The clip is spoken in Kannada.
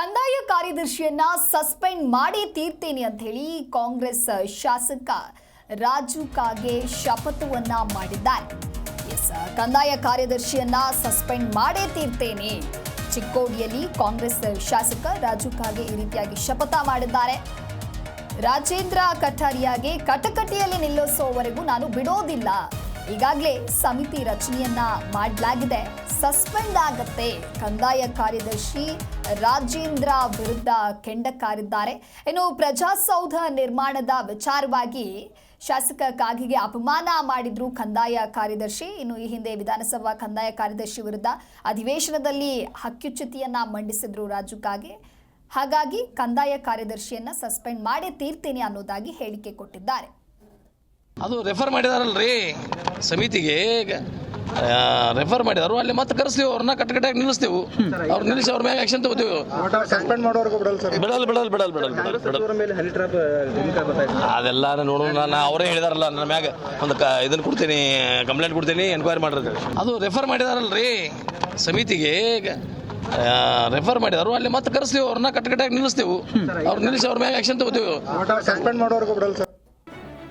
ಕಂದಾಯ ಕಾರ್ಯದರ್ಶಿಯನ್ನ ಸಸ್ಪೆಂಡ್ ಮಾಡಿ ತೀರ್ತೇನೆ ಅಂತ ಹೇಳಿ ಕಾಂಗ್ರೆಸ್ ಶಾಸಕ ರಾಜು ಕಾಗೆ ಶಪಥವನ್ನ ಮಾಡಿದ್ದಾರೆ. ಕಂದಾಯ ಕಾರ್ಯದರ್ಶಿಯನ್ನ ಸಸ್ಪೆಂಡ್ ಮಾಡೇ ತೀರ್ತೇನೆ. ಚಿಕ್ಕೋಡಿಯಲ್ಲಿ ಕಾಂಗ್ರೆಸ್ ಶಾಸಕ ರಾಜು ಕಾಗೆ ಈ ರೀತಿಯಾಗಿ ಶಪಥ ಮಾಡಿದ್ದಾರೆ. ರಾಜೇಂದ್ರ ಕಠಾರಿಯಾಗೆ ಕಟಕಟಿಯಲ್ಲಿ ನಿಲ್ಲಿಸೋವರೆಗೂ ನಾನು ಬಿಡೋದಿಲ್ಲ. ಈಗಾಗಲೇ ಸಮಿತಿ ರಚನೆಯನ್ನ ಮಾಡಲಾಗಿದೆ. ಸಸ್ಪೆಂಡ್ ಆಗತ್ತೆ. ಕಂದಾಯ ಕಾರ್ಯದರ್ಶಿ ರಾಜೇಂದ್ರ ವಿರುದ್ಧ ಕೆಂಡಕಾರಿದ್ದಾರೆ ಇನ್ನು ಪ್ರಜಾಸೌಧ ನಿರ್ಮಾಣದ ವಿಚಾರವಾಗಿ ಶಾಸಕ ಕಾಗಿಗೆ ಅಪಮಾನ ಮಾಡಿದ್ರು ಕಂದಾಯ ಕಾರ್ಯದರ್ಶಿ. ಇನ್ನು ಈ ಹಿಂದೆ ವಿಧಾನಸಭಾ ಕಂದಾಯ ಕಾರ್ಯದರ್ಶಿ ವಿರುದ್ಧ ಅಧಿವೇಶನದಲ್ಲಿ ಹಕ್ಯುಚ್ಯುತಿಯನ್ನ ಮಂಡಿಸಿದ್ರು ರಾಜು ಕಾಗೆ. ಹಾಗಾಗಿ ಕಂದಾಯ ಕಾರ್ಯದರ್ಶಿಯನ್ನ ಸಸ್ಪೆಂಡ್ ಮಾಡಿ ತೀರ್ತೀನಿ ಅನ್ನೋದಾಗಿ ಹೇಳಿಕೆ ಕೊಟ್ಟಿದ್ದಾರೆ. ಅದು ರೆಫರ್ ಮಾಡಿದಾರಲ್ರಿ. ಸಮಿತಿಗೆ ರೆಫರ್ ಮಾಡಿದಾರು. ಅಲ್ಲಿ ಮತ್ತೆ ಕರೆಸ್ತೀವಿ ಅವ್ರನ್ನ ಕಟ್ಟಕಟ್ಟಾಗಿ ನಿಲ್ಲಿಸ್ತೀವಿ. ಅವ್ರು ನಿಲ್ಲಿಸಿ ಅವ್ರ ಮೇಲೆ ಆಕ್ಷನ್ ತಗೋತೀವಿ. ಒಟ್ಟ ಸಸ್ಪೆಂಡ್ ಮಾಡೋರ್ಗು ಬಿಡಲ್ಲ ಸರ್. ಬಿಡಲ್ ಬಿಡಲ್ ಬಿಡಲ್ ಬಿಡಲ್ ಮೇಲೆ ಅದೆಲ್ಲ ನೋಡೋಣ ನಾನು ಅವರೇ ಹೇಳಿದಾರಲ್ಲ ನನ್ನ ಮ್ಯಾಗ. ಒಂದು ಕ ಇದನ್ನು ಕೊಡ್ತೀನಿ ಕಂಪ್ಲೇಂಟ್ ಕೊಡ್ತೀನಿ ಎನ್ಕ್ವೈರಿ ಮಾಡ್ರಿ ಅದು ರೆಫರ್ ಮಾಡಿದಾರಲ್ರಿ. ಸಮಿತಿಗೆ ರೆಫರ್ ಮಾಡಿದಾರು. ಅಲ್ಲಿ ಮತ್ತೆ ಕರೆಸ್ತೀವಿ ಅವ್ರನ್ನ ಕಟ್ಟಕಟ್ಟಾಗಿ ನಿಲ್ಲಿಸ್ತೀವಿ. ಅವ್ರು ನಿಲ್ಲಿಸಿ ಅವ್ರ ಮ್ಯಾಗ ಆಕ್ಷನ್ ತಗೋತೀವಿ.